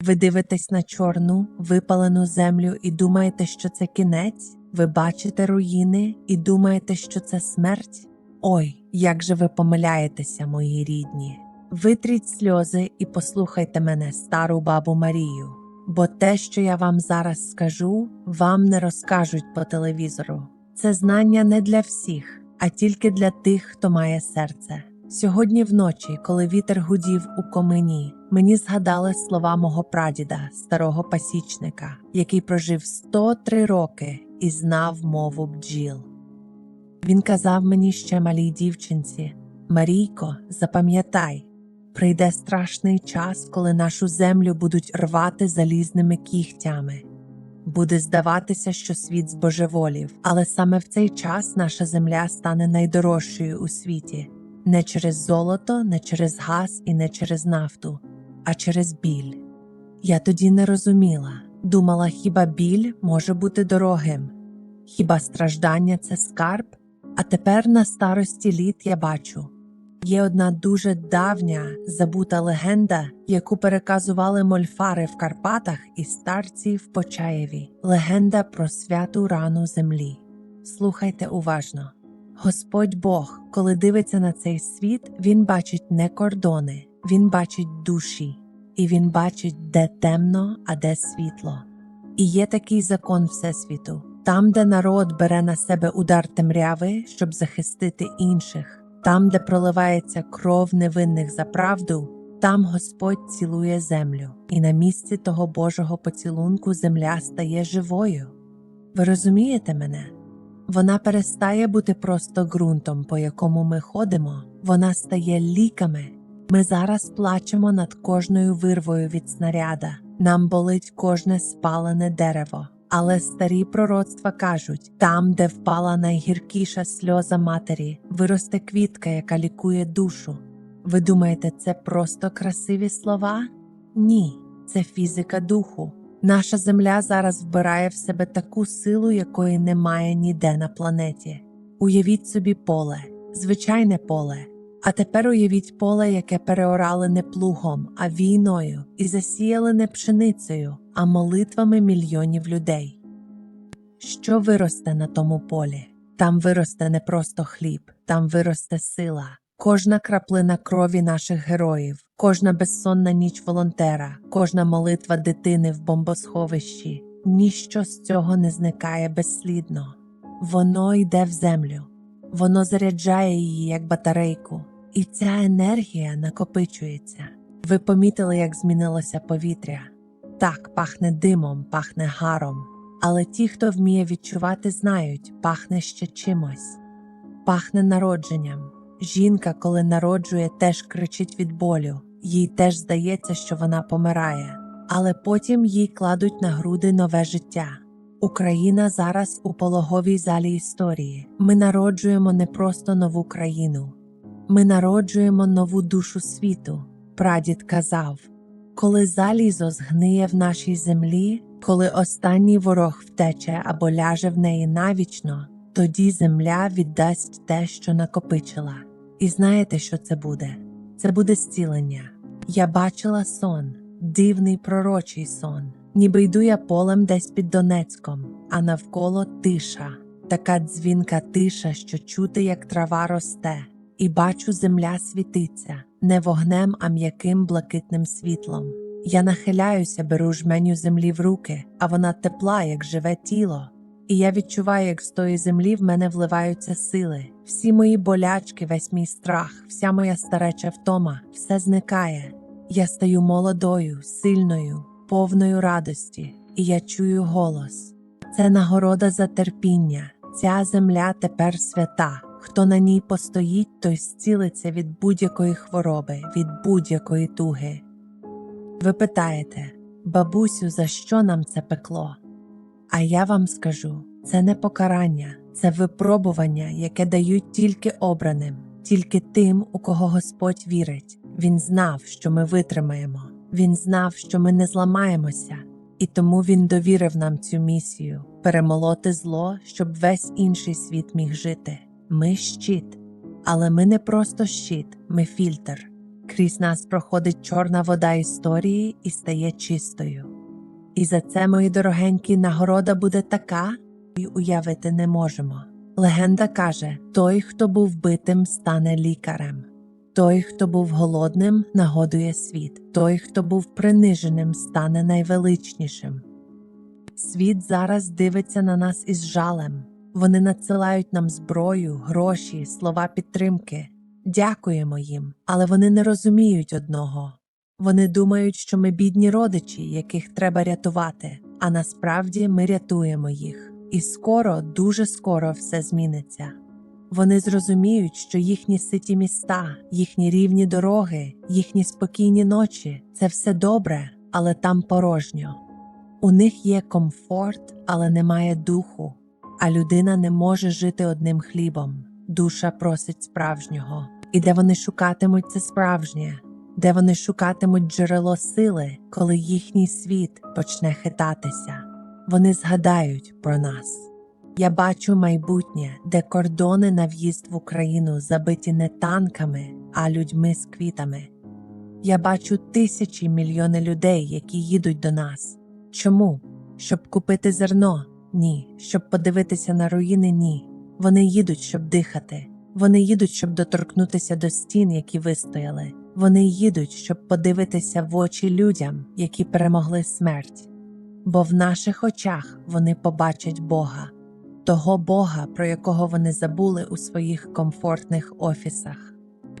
Ви дивитесь на чорну, випалену землю і думаєте, що це кінець? Ви бачите руїни і думаєте, що це смерть? Ой, як же ви помиляєтеся, мої рідні. Витріть сльози і послухайте мене, стару бабу Марію, бо те, що я вам зараз скажу, вам не розкажуть по телевізору. Це знання не для всіх, а тільки для тих, хто має серце. Сьогодні вночі, коли вітер гудів у комині, мені згадали слова мого прадіда, старого пасічника, який прожив 103 роки і знав мову бджіл. Він казав мені ще малій дівчинці: Марійко, запам'ятай, прийде страшний час, коли нашу землю будуть рвати залізними кігтями. Буде здаватися, що світ збожеволів, але саме в цей час наша земля стане найдорожчою у світі не через золото, не через газ і не через нафту, а через біль. Я тоді не розуміла, думала, хіба біль може бути дорогим, хіба страждання це скарб? А тепер на старості літ я бачу. Є одна дуже давня забута легенда, яку переказували мольфари в Карпатах і старці в Почаєві. Легенда про святу рану землі. Слухайте уважно. Господь Бог, коли дивиться на цей світ, Він бачить не кордони, Він бачить душі, і Він бачить, де темно, а де світло. І є такий закон Всесвіту: там, де народ бере на себе удар темряви, щоб захистити інших, там, де проливається кров невинних за правду, там Господь цілує землю, і на місці того Божого поцілунку земля стає живою. Ви розумієте мене? Вона перестає бути просто ґрунтом, по якому ми ходимо, вона стає ліками. Ми зараз плачемо над кожною вирвою від снаряда, нам болить кожне спалене дерево. Але старі пророцтва кажуть: там, де впала найгіркіша сльоза матері, виросте квітка, яка лікує душу. Ви думаєте, це просто красиві слова? Ні, це фізика духу. Наша земля зараз вбирає в себе таку силу, якої немає ніде на планеті. Уявіть собі поле, звичайне поле. А тепер уявіть поле, яке переорали не плугом, а війною, і засіяли не пшеницею, а молитвами мільйонів людей. Що виросте на тому полі? Там виросте не просто хліб, там виросте сила, кожна краплина крові наших героїв, кожна безсонна ніч волонтера, кожна молитва дитини в бомбосховищі. Ніщо з цього не зникає безслідно. Воно йде в землю, воно заряджає її як батарейку, і ця енергія накопичується. Ви помітили, як змінилося повітря? Так, пахне димом, пахне гаром, але ті, хто вміє відчувати, знають, пахне ще чимось, пахне народженням. Жінка, коли народжує, теж кричить від болю, їй теж здається, що вона помирає, але потім їй кладуть на груди нове життя. Україна зараз у пологовій залі історії. Ми народжуємо не просто нову країну, ми народжуємо нову душу світу. Прадід казав: коли залізо згниє в нашій землі, коли останній ворог втече або ляже в неї навічно, тоді земля віддасть те, що накопичила. І знаєте, що це буде? Це буде зцілення. Я бачила сон, дивний пророчий сон, ніби йду я полем десь під Донецьком, а навколо тиша, така дзвінка тиша, що чути, як трава росте, і бачу, земля світиться не вогнем, а м'яким блакитним світлом. Я нахиляюся, беру жменю землі в руки, а вона тепла, як живе тіло. І я відчуваю, як з тої землі в мене вливаються сили. Всі мої болячки, весь мій страх, вся моя стареча втома, все зникає. Я стаю молодою, сильною, повною радості, і я чую голос. Це нагорода за терпіння. Ця земля тепер свята. Хто на ній постоїть, той зцілиться від будь-якої хвороби, від будь-якої туги. Ви питаєте, бабусю, за що нам це пекло? А я вам скажу: це не покарання, це випробування, яке дають тільки обраним, тільки тим, у кого Господь вірить. Він знав, що ми витримаємо, він знав, що ми не зламаємося, і тому він довірив нам цю місію перемолоти зло, щоб весь інший світ міг жити. Ми щит, але ми не просто щит, ми фільтр. Крізь нас проходить чорна вода історії і стає чистою. І за це, мої дорогенькі, нагорода буде така, і уявити не можемо. Легенда каже: той, хто був битим, стане лікарем. Той, хто був голодним, нагодує світ, той, хто був приниженим, стане найвеличнішим. Світ зараз дивиться на нас із жалем. Вони надсилають нам зброю, гроші, слова підтримки. Дякуємо їм, але вони не розуміють одного. Вони думають, що ми бідні родичі, яких треба рятувати, а насправді ми рятуємо їх. І скоро, дуже скоро все зміниться. Вони зрозуміють, що їхні ситі міста, їхні рівні дороги, їхні спокійні ночі це все добре, але там порожньо. У них є комфорт, але немає духу, а людина не може жити одним хлібом. Душа просить справжнього. І де вони шукатимуть це справжнє, де вони шукатимуть джерело сили, коли їхній світ почне хитатися. Вони згадають про нас. Я бачу майбутнє, де кордони на в'їзд в Україну забиті не танками, а людьми з квітами. Я бачу тисячі мільйони людей, які їдуть до нас. Чому? Щоб купити зерно? Ні. Щоб подивитися на руїни? Ні. Вони їдуть, щоб дихати. Вони їдуть, щоб доторкнутися до стін, які вистояли. Вони їдуть, щоб подивитися в очі людям, які перемогли смерть. Бо в наших очах вони побачать Бога, того Бога, про якого вони забули у своїх комфортних офісах.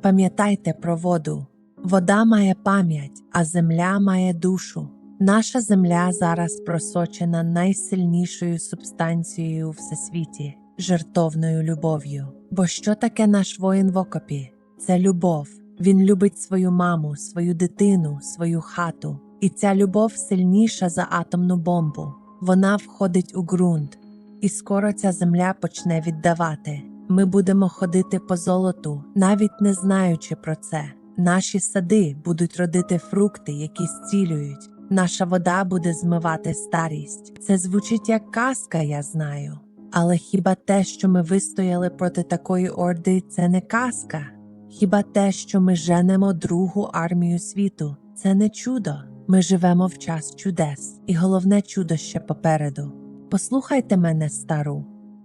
Пам'ятайте про воду. Вода має пам'ять, а земля має душу. Наша земля зараз просочена найсильнішою субстанцією у всесвіті жертовною любов'ю. Бо що таке наш воїн в окопі? Це любов. Він любить свою маму, свою дитину, свою хату. І ця любов сильніша за атомну бомбу. Вона входить у ґрунт, і скоро ця земля почне віддавати. Ми будемо ходити по золоту, навіть не знаючи про це. Наші сади будуть родити фрукти, які зцілюють. Наша вода буде змивати старість. Це звучить як казка, я знаю. Але хіба те, що ми вистояли проти такої орди, це не казка? Хіба те, що ми женемо другу армію світу, це не чудо? Ми живемо в час чудес, і головне чудо ще попереду. Послухайте мене, стару,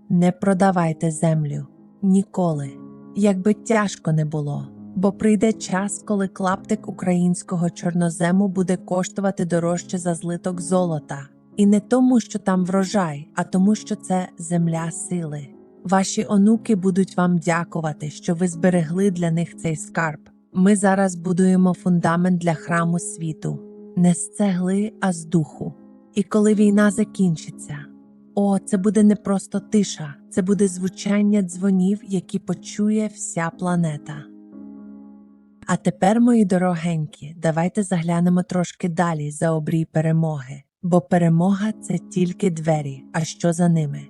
не продавайте землю ніколи, якби тяжко не було, бо прийде час, коли клаптик українського чорнозему буде коштувати дорожче за злиток золота. І не тому, що там врожай, а тому, що це земля сили. Ваші онуки будуть вам дякувати, що ви зберегли для них цей скарб. Ми зараз будуємо фундамент для храму світу, не з цегли, а з духу. І коли війна закінчиться, о, це буде не просто тиша, це буде звучання дзвонів, які почує вся планета. А тепер, мої дорогенькі, давайте заглянемо трошки далі за обрій перемоги, бо перемога це тільки двері, а що за ними.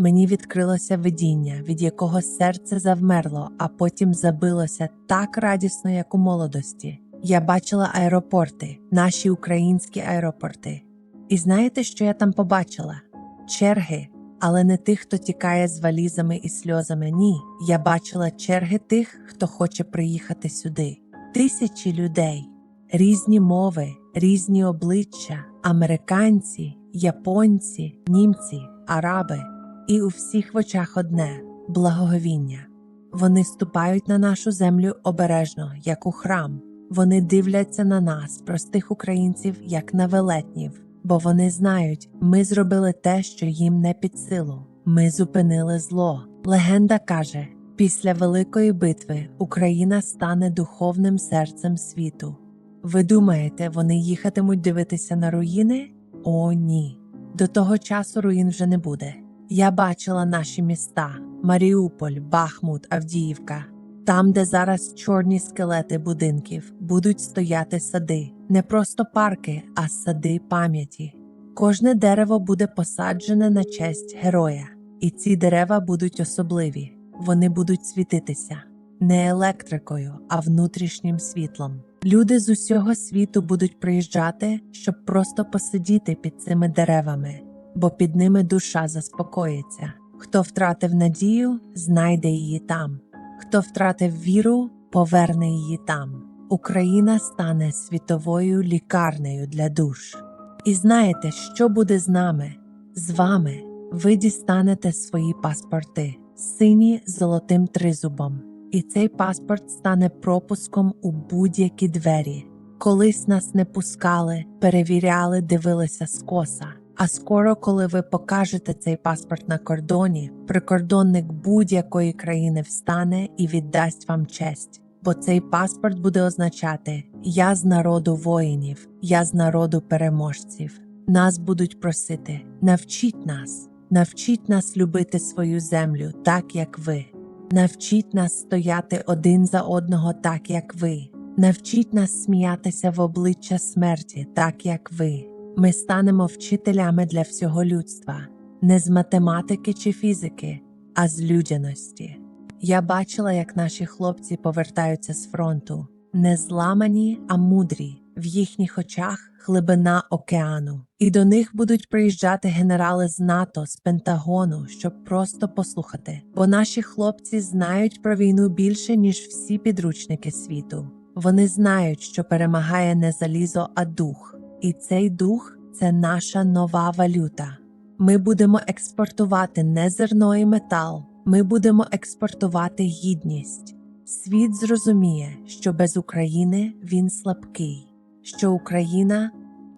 Мені відкрилося видіння, від якого серце завмерло, а потім забилося так радісно, як у молодості. Я бачила аеропорти, наші українські аеропорти. І знаєте, що я там побачила? Черги, але не тих, хто тікає з валізами і сльозами. Ні, я бачила черги тих, хто хоче приїхати сюди. Тисячі людей, різні мови, різні обличчя, американці, японці, німці, араби. І у всіх в очах одне благоговіння. Вони ступають на нашу землю обережно, як у храм. Вони дивляться на нас, простих українців, як на велетнів, бо вони знають, ми зробили те, що їм не під силу. Ми зупинили зло. Легенда каже: після великої битви Україна стане духовним серцем світу. Ви думаєте, вони їхатимуть дивитися на руїни? О, ні. До того часу руїн вже не буде. Я бачила наші міста Маріуполь, Бахмут, Авдіївка. Там, де зараз чорні скелети будинків, будуть стояти сади, не просто парки, а сади пам'яті. Кожне дерево буде посаджене на честь героя, і ці дерева будуть особливі. Вони будуть світитися не електрикою, а внутрішнім світлом. Люди з усього світу будуть приїжджати, щоб просто посидіти під цими деревами бо під ними душа заспокоїться. Хто втратив надію, знайде її там, хто втратив віру, поверне її там. Україна стане світовою лікарнею для душ. І знаєте, що буде з нами? З вами ви дістанете свої паспорти, сині з золотим тризубом, і цей паспорт стане пропуском у будь-які двері. Колись нас не пускали, перевіряли, дивилися скоса. А скоро, коли ви покажете цей паспорт на кордоні, прикордонник будь-якої країни встане і віддасть вам честь. Бо цей паспорт буде означати Я з народу воїнів, я з народу переможців. Нас будуть просити навчіть нас, навчіть нас любити свою землю так, як ви. Навчіть нас стояти один за одного так, як ви. Навчіть нас сміятися в обличчя смерті, так як ви. Ми станемо вчителями для всього людства, не з математики чи фізики, а з людяності. Я бачила, як наші хлопці повертаються з фронту, не зламані, а мудрі. В їхніх очах глибина океану, і до них будуть приїжджати генерали з НАТО, з Пентагону, щоб просто послухати. Бо наші хлопці знають про війну більше, ніж всі підручники світу. Вони знають, що перемагає не залізо, а дух. І цей дух це наша нова валюта. Ми будемо експортувати не зерно і метал, ми будемо експортувати гідність. Світ зрозуміє, що без України він слабкий, що Україна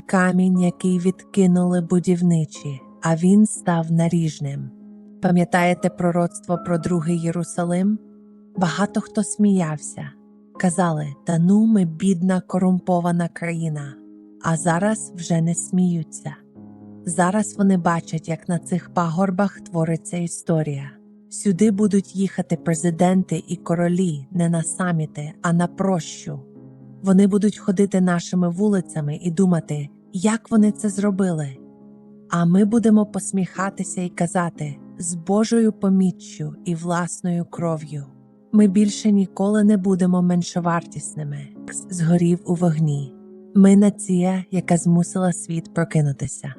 камінь, який відкинули будівничі, а він став наріжним. Пам'ятаєте пророцтво про другий Єрусалим? Багато хто сміявся, казали: Та ну, ми бідна корумпована країна. А зараз вже не сміються. Зараз вони бачать, як на цих пагорбах твориться історія. Сюди будуть їхати президенти і королі не на саміти, а на прощу. Вони будуть ходити нашими вулицями і думати, як вони це зробили. А ми будемо посміхатися і казати з Божою поміччю і власною кров'ю. Ми більше ніколи не будемо меншовартісними, згорів у вогні. Ми нація, яка змусила світ прокинутися.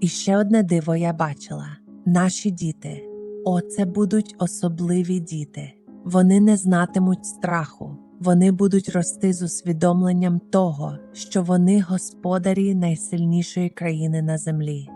І ще одне диво я бачила наші діти. О, це будуть особливі діти. Вони не знатимуть страху, вони будуть рости з усвідомленням того, що вони господарі найсильнішої країни на землі.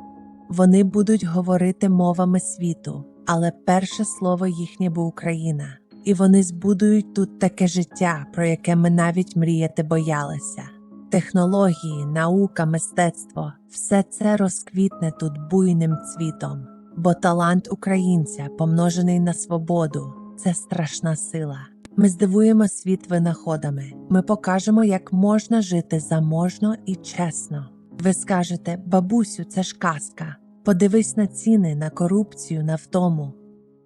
Вони будуть говорити мовами світу, але перше слово їхнє був Україна, і вони збудують тут таке життя, про яке ми навіть мріяти боялися. Технології, наука, мистецтво все це розквітне тут буйним цвітом, бо талант українця, помножений на свободу, це страшна сила. Ми здивуємо світ винаходами, ми покажемо, як можна жити заможно і чесно. Ви скажете, бабусю, це ж казка. Подивись на ціни, на корупцію, на втому.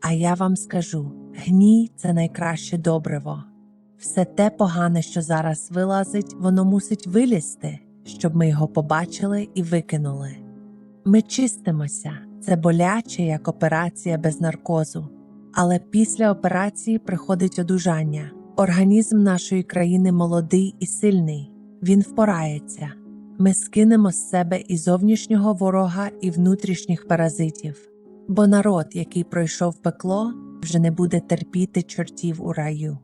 А я вам скажу: гній це найкраще добриво. Все те погане, що зараз вилазить, воно мусить вилізти, щоб ми його побачили і викинули. Ми чистимося, це боляче, як операція без наркозу. Але після операції приходить одужання. Організм нашої країни молодий і сильний, він впорається. Ми скинемо з себе і зовнішнього ворога, і внутрішніх паразитів, бо народ, який пройшов пекло, вже не буде терпіти чортів у раю.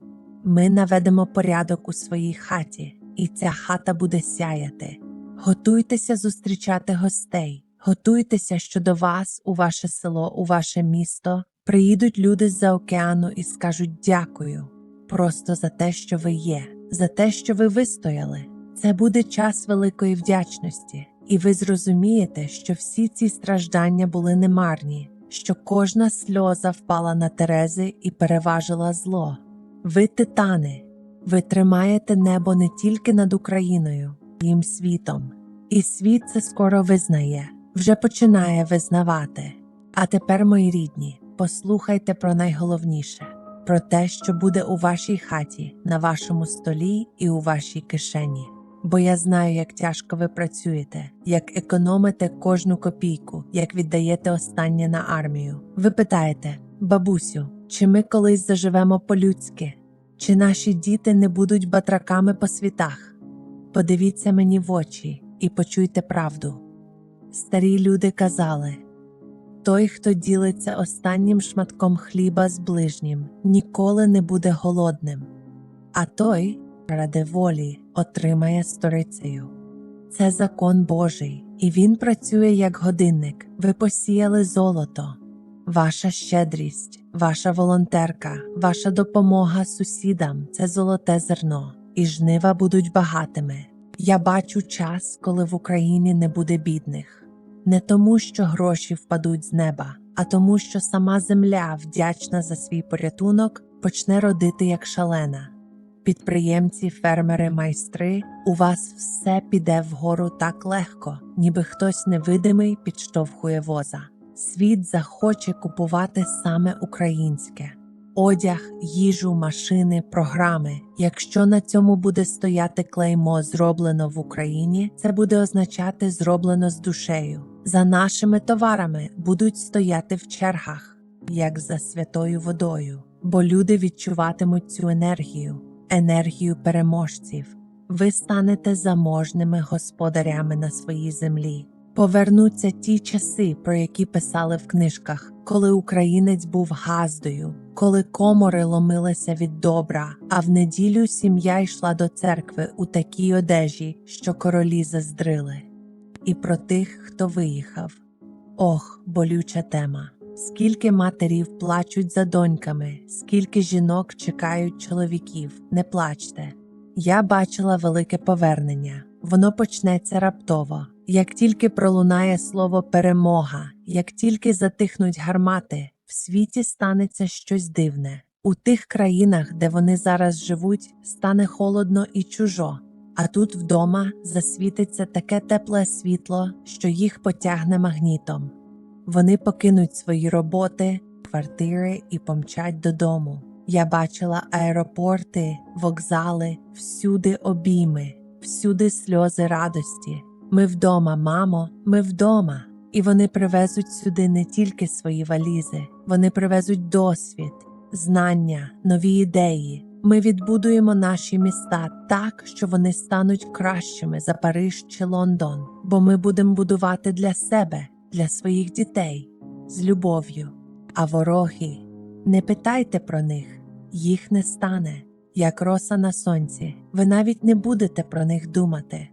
Ми наведемо порядок у своїй хаті, і ця хата буде сяяти. Готуйтеся зустрічати гостей, готуйтеся, що до вас, у ваше село, у ваше місто, приїдуть люди з-за океану і скажуть дякую просто за те, що ви є, за те, що ви вистояли. Це буде час великої вдячності, і ви зрозумієте, що всі ці страждання були немарні, що кожна сльоза впала на Терези і переважила зло. Ви титани, ви тримаєте небо не тільки над Україною, їм світом, і світ це скоро визнає, вже починає визнавати. А тепер, мої рідні, послухайте про найголовніше про те, що буде у вашій хаті, на вашому столі і у вашій кишені. Бо я знаю, як тяжко ви працюєте, як економите кожну копійку, як віддаєте останнє на армію. Ви питаєте, бабусю, чи ми колись заживемо по-людськи, чи наші діти не будуть батраками по світах? Подивіться мені в очі і почуйте правду. Старі люди казали той, хто ділиться останнім шматком хліба з ближнім, ніколи не буде голодним, а той, ради волі отримає сторицею. Це закон Божий, і він працює як годинник. Ви посіяли золото. Ваша щедрість, ваша волонтерка, ваша допомога сусідам це золоте зерно, і жнива будуть багатими. Я бачу час, коли в Україні не буде бідних. Не тому, що гроші впадуть з неба, а тому, що сама земля, вдячна за свій порятунок, почне родити як шалена. Підприємці, фермери, майстри, у вас все піде вгору так легко, ніби хтось невидимий підштовхує воза. Світ захоче купувати саме українське. Одяг, їжу, машини, програми. Якщо на цьому буде стояти клеймо зроблено в Україні, це буде означати зроблено з душею. За нашими товарами будуть стояти в чергах, як за святою водою, бо люди відчуватимуть цю енергію, енергію переможців. Ви станете заможними господарями на своїй землі. Повернуться ті часи, про які писали в книжках, коли українець був газдою, коли комори ломилися від добра, а в неділю сім'я йшла до церкви у такій одежі, що королі заздрили. І про тих, хто виїхав. Ох, болюча тема. Скільки матерів плачуть за доньками, скільки жінок чекають чоловіків, не плачте. Я бачила велике повернення. Воно почнеться раптово. Як тільки пролунає слово перемога, як тільки затихнуть гармати, в світі станеться щось дивне. У тих країнах, де вони зараз живуть, стане холодно і чужо, а тут вдома засвітиться таке тепле світло, що їх потягне магнітом. Вони покинуть свої роботи, квартири і помчать додому. Я бачила аеропорти, вокзали, всюди обійми, всюди сльози радості. Ми вдома, мамо, ми вдома. І вони привезуть сюди не тільки свої валізи, вони привезуть досвід, знання, нові ідеї. Ми відбудуємо наші міста так, що вони стануть кращими за Париж чи Лондон, бо ми будемо будувати для себе, для своїх дітей з любов'ю. А вороги, не питайте про них, їх не стане, як роса на сонці. Ви навіть не будете про них думати.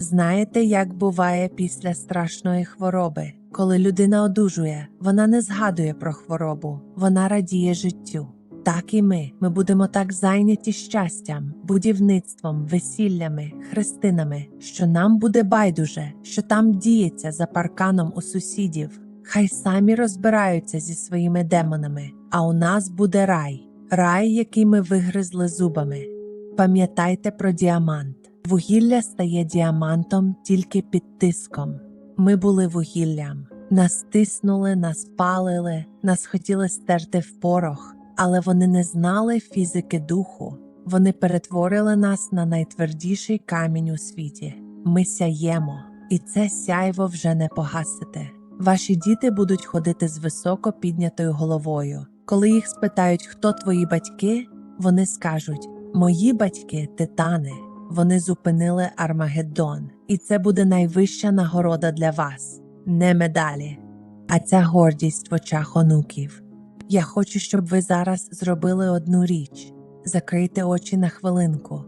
Знаєте, як буває після страшної хвороби, коли людина одужує, вона не згадує про хворобу, вона радіє життю. Так і ми. Ми будемо так зайняті щастям, будівництвом, весіллями, хрестинами, що нам буде байдуже, що там діється за парканом у сусідів. Хай самі розбираються зі своїми демонами, а у нас буде рай, рай, який ми вигризли зубами. Пам'ятайте про діамант. Вугілля стає діамантом тільки під тиском. Ми були вугіллям, нас тиснули, нас палили, нас хотіли стерти в порох, але вони не знали фізики духу. Вони перетворили нас на найтвердіший камінь у світі. Ми сяємо, і це сяйво вже не погасите. Ваші діти будуть ходити з високо піднятою головою. Коли їх спитають, хто твої батьки, вони скажуть: Мої батьки титани. Вони зупинили Армагеддон, і це буде найвища нагорода для вас, не медалі, а ця гордість в очах онуків. Я хочу, щоб ви зараз зробили одну річ: закрийте очі на хвилинку.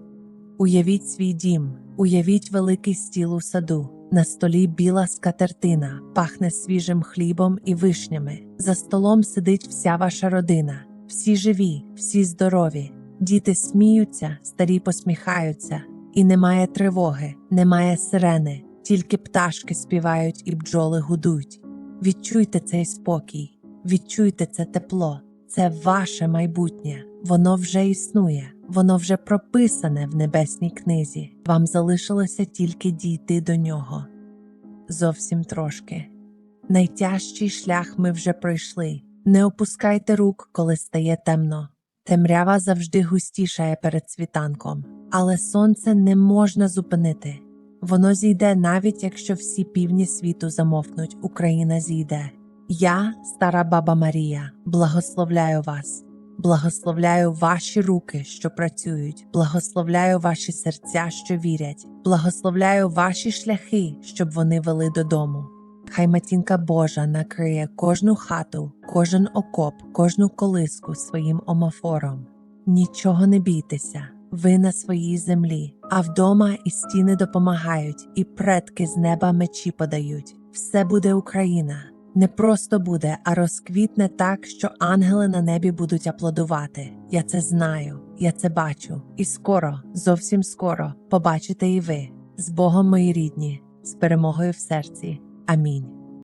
Уявіть свій дім, уявіть великий стіл у саду. На столі біла скатертина, пахне свіжим хлібом і вишнями. За столом сидить вся ваша родина, всі живі, всі здорові. Діти сміються, старі посміхаються, і немає тривоги, немає сирени, тільки пташки співають і бджоли гудуть. Відчуйте цей спокій, відчуйте це тепло, це ваше майбутнє, воно вже існує, воно вже прописане в небесній книзі. Вам залишилося тільки дійти до нього. Зовсім трошки. Найтяжчий шлях ми вже пройшли. Не опускайте рук, коли стає темно. Темрява завжди густішає перед світанком, але сонце не можна зупинити. Воно зійде навіть якщо всі півні світу замовкнуть, Україна зійде. Я, стара баба Марія, благословляю вас, благословляю ваші руки, що працюють, благословляю ваші серця, що вірять, благословляю ваші шляхи, щоб вони вели додому. Хай матінка Божа накриє кожну хату, кожен окоп, кожну колиску своїм омофором. Нічого не бійтеся, ви на своїй землі, а вдома і стіни допомагають, і предки з неба мечі подають. Все буде Україна. Не просто буде, а розквітне так, що ангели на небі будуть аплодувати. Я це знаю, я це бачу. І скоро, зовсім скоро, побачите і ви. З Богом, мої рідні, з перемогою в серці. Амінь.